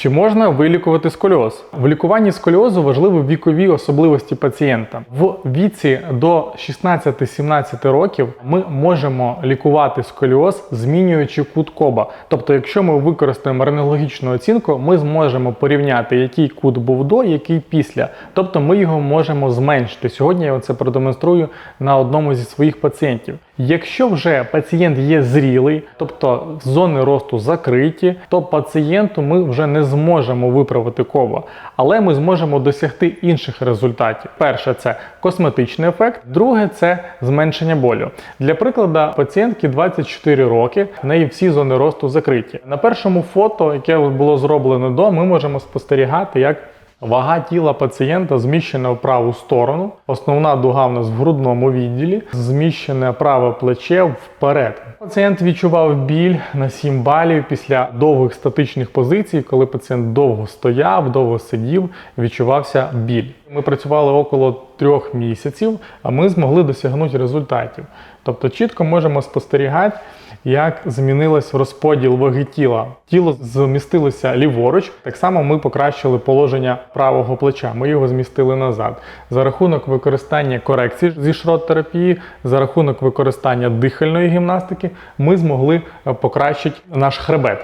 Чи можна вилікувати сколіоз? В лікуванні сколіозу важливі вікові особливості пацієнта. В віці до 16-17 років ми можемо лікувати сколіоз, змінюючи кут коба. Тобто, якщо ми використаємо рентгенологічну оцінку, ми зможемо порівняти, який кут був до, який після. Тобто ми його можемо зменшити. Сьогодні я це продемонструю на одному зі своїх пацієнтів. Якщо вже пацієнт є зрілий, тобто зони росту закриті, то пацієнту ми вже не зможемо виправити коба, але ми зможемо досягти інших результатів. Перше це косметичний ефект, друге це зменшення болю. Для прикладу, пацієнтки 24 роки, в неї всі зони росту закриті. На першому фото, яке було зроблено до, ми можемо спостерігати, як Вага тіла пацієнта зміщена в праву сторону. Основна дуга в нас в грудному відділі, зміщене праве плече вперед. Пацієнт відчував біль на 7 балів після довгих статичних позицій, коли пацієнт довго стояв, довго сидів, відчувався біль. Ми працювали около трьох місяців, а ми змогли досягнути результатів. Тобто чітко можемо спостерігати, як змінилось розподіл ваги тіла. Тіло змістилося ліворуч. Так само ми покращили положення правого плеча. Ми його змістили назад. За рахунок використання корекції зі шрот-терапії, за рахунок використання дихальної гімнастики, ми змогли е, покращити наш хребет.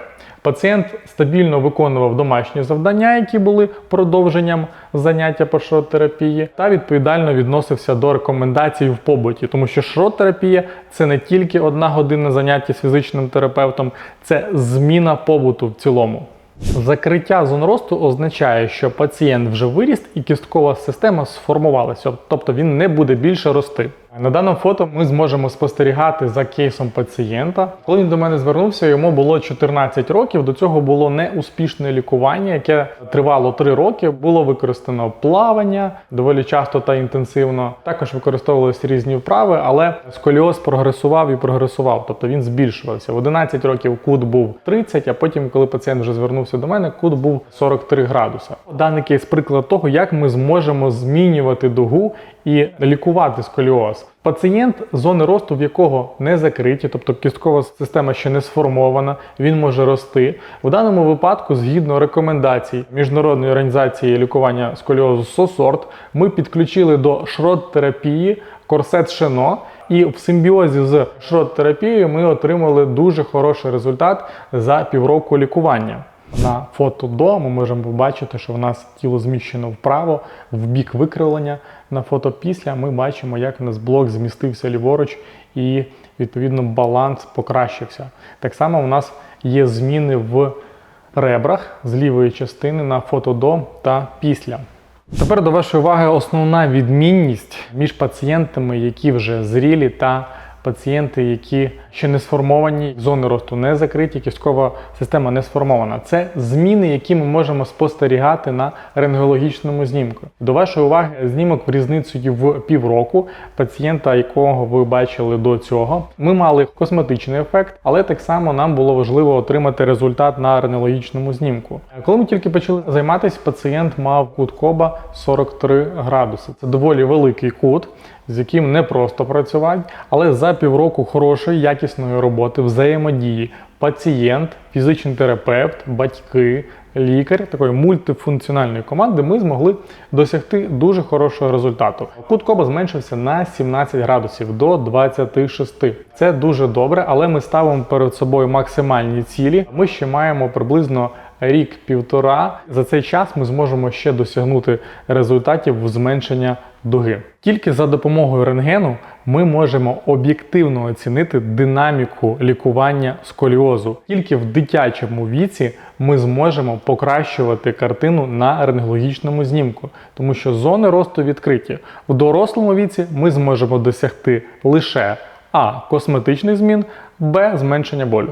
Пацієнт стабільно виконував домашні завдання, які були продовженням заняття по шрот-терапії, та відповідально відносився до рекомендацій в побуті, тому що шрот-терапія це не тільки одна година заняття з фізичним терапевтом, це зміна побуту в цілому. Закриття зон росту означає, що пацієнт вже виріс і кісткова система сформувалася, тобто він не буде більше рости. На даному фото ми зможемо спостерігати за кейсом пацієнта. Коли він до мене звернувся, йому було 14 років. До цього було неуспішне лікування, яке тривало 3 роки. Було використано плавання доволі часто та інтенсивно. Також використовувалися різні вправи, але сколіоз прогресував і прогресував, тобто він збільшувався. В 11 років кут був 30, а потім, коли пацієнт вже звернувся до мене, кут був 43 градуса. Даний кейс приклад того, як ми зможемо змінювати дугу і лікувати сколіоз. Пацієнт, зони росту в якого не закриті, тобто кісткова система ще не сформована, він може рости. В даному випадку, згідно рекомендацій Міжнародної організації лікування сколіозу СОСОРТ, ми підключили до шрот-терапії корсет шено. І в симбіозі з шрот-терапією ми отримали дуже хороший результат за півроку лікування. На фото до ми можемо побачити, що в нас тіло зміщено вправо, в бік викривлення. На фото після ми бачимо, як у нас блок змістився ліворуч і відповідно баланс покращився. Так само у нас є зміни в ребрах з лівої частини на фото до та після. Тепер до вашої уваги основна відмінність між пацієнтами, які вже зрілі та пацієнти, які ще не сформовані, зони росту не закриті, кісткова система не сформована. Це зміни, які ми можемо спостерігати на рентгенологічному знімку. До вашої уваги знімок в різницею в півроку пацієнта, якого ви бачили до цього. Ми мали косметичний ефект, але так само нам було важливо отримати результат на рентгенологічному знімку. Коли ми тільки почали займатися, пацієнт мав кут коба 43 градуси. Це доволі великий кут з яким не просто працювати, але за півроку хорошої, якісної роботи, взаємодії, пацієнт, фізичний терапевт, батьки, лікар такої мультифункціональної команди ми змогли досягти дуже хорошого результату. Кут коба зменшився на 17 градусів до 26. Це дуже добре, але ми ставимо перед собою максимальні цілі. Ми ще маємо приблизно рік-півтора. За цей час ми зможемо ще досягнути результатів зменшення дуги. Тільки за допомогою рентгену ми можемо об'єктивно оцінити динаміку лікування сколіозу. Тільки в дитячому віці ми зможемо покращувати картину на рентгенологічному знімку, тому що зони росту відкриті. В дорослому віці ми зможемо досягти лише а. Косметичних змін, Б. Зменшення болю.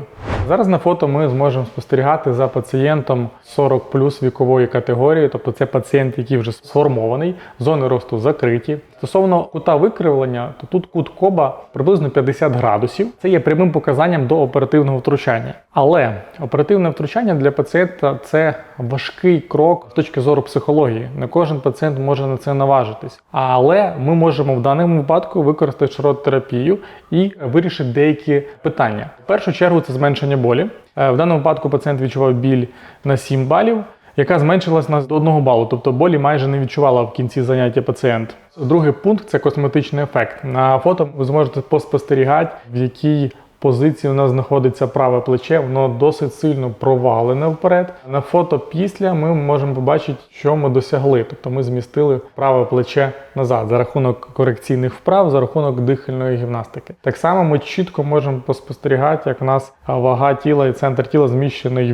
Зараз на фото ми зможемо спостерігати за пацієнтом 40 плюс вікової категорії, тобто це пацієнт, який вже сформований, зони росту закриті. Стосовно кута викривлення, то тут кут коба приблизно 50 градусів. Це є прямим показанням до оперативного втручання. Але оперативне втручання для пацієнта це важкий крок з точки зору психології. Не кожен пацієнт може на це наважитись. Але ми можемо в даному випадку використати шрот-терапію і вирішити деякі питання питання. В першу чергу це зменшення болі. Е, В даному випадку пацієнт відчував біль на 7 балів, яка зменшилась на до 1 балу, тобто болі майже не відчувала в кінці заняття пацієнт. Другий пункт це косметичний ефект. На фото ви зможете поспостерігати, в якій позиції у нас знаходиться праве плече, воно досить сильно провалене вперед. На фото після ми можемо побачити, що ми досягли. Тобто ми змістили праве плече назад за рахунок корекційних вправ, за рахунок дихальної гімнастики. Так само ми чітко можемо поспостерігати, як у нас вага тіла і центр тіла зміщений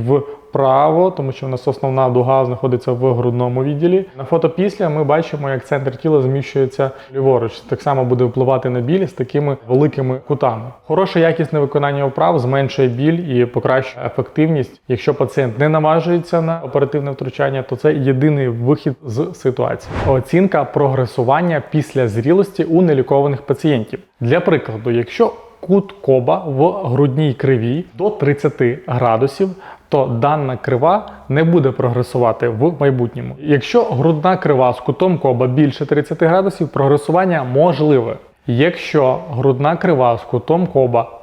вправо, тому що у нас основна дуга знаходиться в грудному відділі. На фото після ми бачимо, як центр тіла зміщується ліворуч. Так само буде впливати на біль з такими великими кутами. Хороше якісне виконання вправ зменшує біль і покращує ефективність. Якщо пацієнт не наважується на оперативне втручання, то це єдиний вихід з ситуації. Оцінка прогресування після зрілості у нелікованих пацієнтів. Для прикладу, якщо кут коба в грудній криві до 30 градусів, то дана крива не буде прогресувати в майбутньому. Якщо грудна крива з кутом коба більше 30 градусів, прогресування можливе. Якщо грудна крива з кутом коба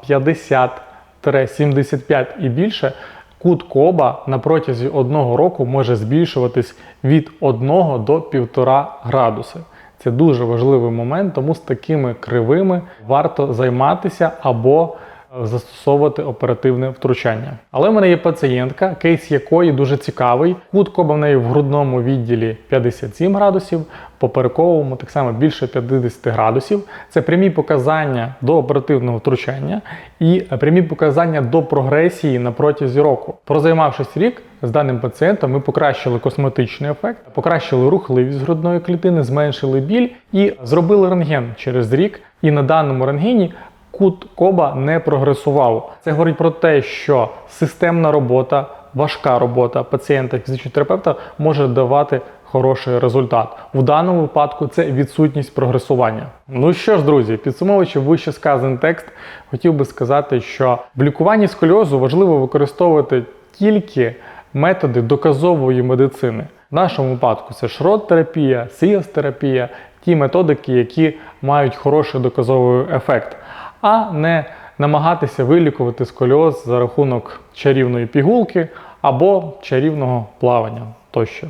50-75 і більше, кут коба на протязі одного року може збільшуватись від 1 до 1,5 градуси. Це дуже важливий момент, тому з такими кривими варто займатися або застосовувати оперативне втручання. Але в мене є пацієнтка, кейс якої дуже цікавий. Кут коба в неї в грудному відділі 57 градусів, поперековому так само більше 50 градусів. Це прямі показання до оперативного втручання і прямі показання до прогресії на протязі року. Прозаймавшись рік з даним пацієнтом, ми покращили косметичний ефект, покращили рухливість грудної клітини, зменшили біль і зробили рентген через рік. І на даному рентгені кут коба не прогресував. Це говорить про те, що системна робота, важка робота пацієнта фізичного терапевта може давати хороший результат. В даному випадку це відсутність прогресування. Ну що ж, друзі, підсумовуючи вище сказаний текст, хотів би сказати, що в лікуванні сколіозу важливо використовувати тільки методи доказової медицини. В нашому випадку це шрот-терапія, сіас-терапія, ті методики, які мають хороший доказовий ефект, а не намагатися вилікувати сколіоз за рахунок чарівної пігулки або чарівного плавання тощо.